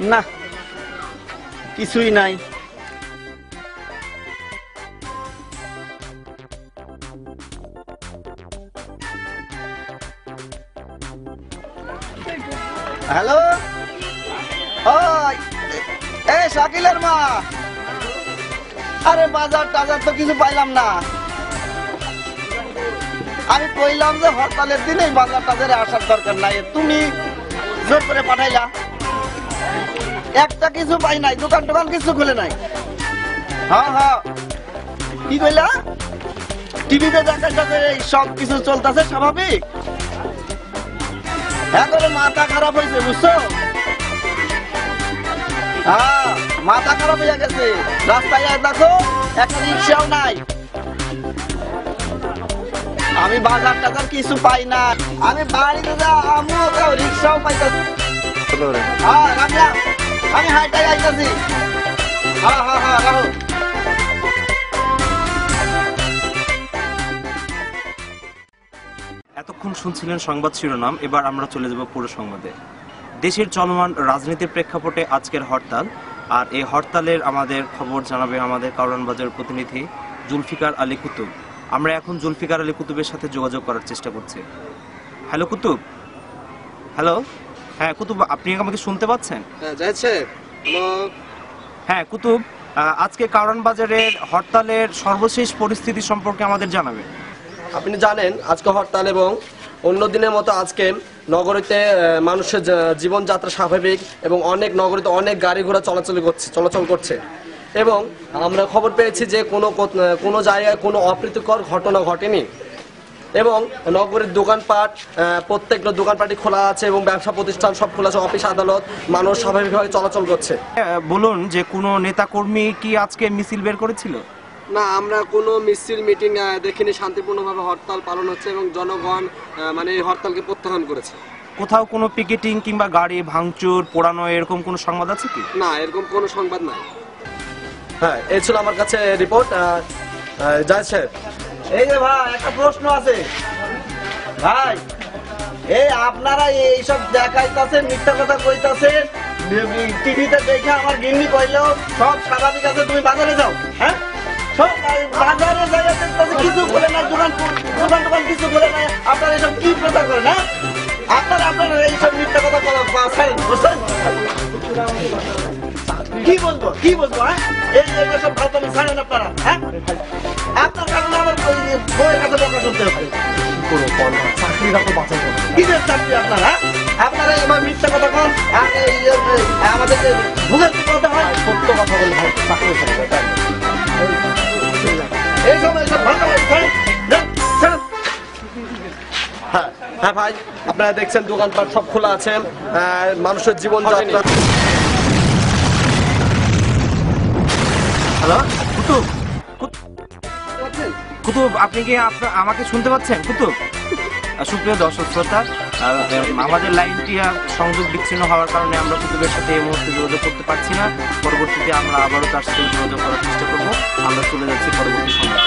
না, কিছুই নাই। হ্যালো এ, শাকিলের মা। আরে, বাজার টাজার তো কিছু পাইলাম না। আমি কইলাম যে হরতালের দিনে বাজার টাজারে আসার দরকার নাই। তুমি জোর করে পাঠাইলা। একটা কিছু পাই নাই দোকান টোকান কিছু খুলে নাই। হ্যাঁ হ্যাঁ। কি কইলা? টিভিতে দেখাইতেছে সব কিছু চলতেছে স্বাভাবিক? এখন মাথা খারাপ হয়েছে বুঝছ? হ্যাঁ মাথা খারাপ হয়ে গেছে। রাস্তায় দেখো একটা রিক্সাও নাই। আমি বাজার টাজার কিছু পাই না। আমি বাড়িতে যা আমিও রিক্সাও পাইতেছি। হ্যাঁ আমি হ্যাঁ রাখো এতক্ষণ শুনছিলেন সংবাদ শিরোনাম, এবার আমরা চলে যাব পুরো সংবাদে। দেশের চলমান রাজনীতির প্রেক্ষাপটে আজকের হরতাল, আর এই হরতালের আমাদের খবর জানাবে আমাদের কারণ বাজারের প্রতিনিধি জুলফিকার আলী কুতুব। আমরা এখন জুলফিকার আলী কুতুবের সাথে যোগাযোগ করার চেষ্টা করছি। হ্যালো কুতুব? হ্যালো? হ্যাঁ কুতুব আপনি আমাকে শুনতে পাচ্ছেন? হ্যাঁ যাচ্ছে হ্যাঁ কুতুব আজকে কারণ বাজারের হরতালের সর্বশেষ পরিস্থিতি সম্পর্কে আমাদের জানাবেন। আপনি জানেন আজকে হরতাল এবং অন্য দিনের মতো আজকে নগরীতে মানুষের জীবনযাত্রা স্বাভাবিক এবং অনেক নগরীতে অনেক গাড়ি ঘোড়া চলাচল করছে চলাচল করছে। এবং আমরা খবর পেয়েছি যে কোনো কোনো জায়গায় কোনো অপ্রীতিকর ঘটনা ঘটেনি। এবং নগরীর দোকানপাট প্রত্যেকটা দোকানপাটই খোলা আছে এবং ব্যবসা প্রতিষ্ঠান সব খোলা আছে অফিস আদালত মানুষ স্বাভাবিকভাবে চলাচল করছে। বলুন যে কোনো নেতাকর্মী কি আজকে মিছিল বের করেছিল? না আমরা কোনো মিছিল মিটিং দেখিনি শান্তিপূর্ণভাবে হরতাল পালন হচ্ছে এবং জনগণ মানে এই হরতালকে প্রত্যাখ্যান করেছে। কোথাও কোনো পিকেটিং কিংবা গাড়ি ভাঙচুর পোড়ানো এরকম কোনো সংবাদ আছে কি? না এরকম কোনো সংবাদ নাই। হ্যাঁ এই ছিল আমার কাছে রিপোর্ট জয় সাহেব। এই যে ভাই একটা প্রশ্ন আছে ভাই এই আপনারা এইসব দেখাইতাছেন মিথ্যা কথা কইতাছেন টিভিতে দেখে আমার গিন্নি কইলেও সব স্বাভাবিক আছে তুমি বাজারে যাও হ্যাঁ সব বাজারে দেখতাছে কিছু না দোকান কিছু বলে না আপনারা এসব কি প্রচার করেন হ্যাঁ আপনারা আপনারা এইসব মিথ্যা কথা বলা বুঝছেন কি বলব কি বলব হ্যাঁ? এই সব আপনারা হ্যাঁ? আপনার কারণে আমার বইয়ের কাছে বকা শুনতে হবে। কিসের চাকরি আপনার হ্যাঁ? আপনারা এবার মিথ্যা কথা কন আর এই এই, আমাদের ভুলের কথা হয়? সত্য কথা বলে ভাই চাকরি এই সময় সব ভালো হ্যাঁ হ্যাঁ ভাই আপনারা দেখছেন দোকানপাট সব খোলা আছে আহ, মানুষের জীবনযাত্রা কুতুব আপনি কি আমাকে শুনতে পাচ্ছেন? কুতুব? সুপ্রিয় দর্শক শ্রোতা আমাদের লাইনটি সংযোগ বিচ্ছিন্ন হওয়ার কারণে আমরা কুতুবের সাথে এই মুহূর্তে যোগাযোগ করতে পারছি না। পরবর্তীতে আমরা আবারও তার সাথে যোগাযোগ করার চেষ্টা করব। আমরা চলে যাচ্ছি পরবর্তী সময়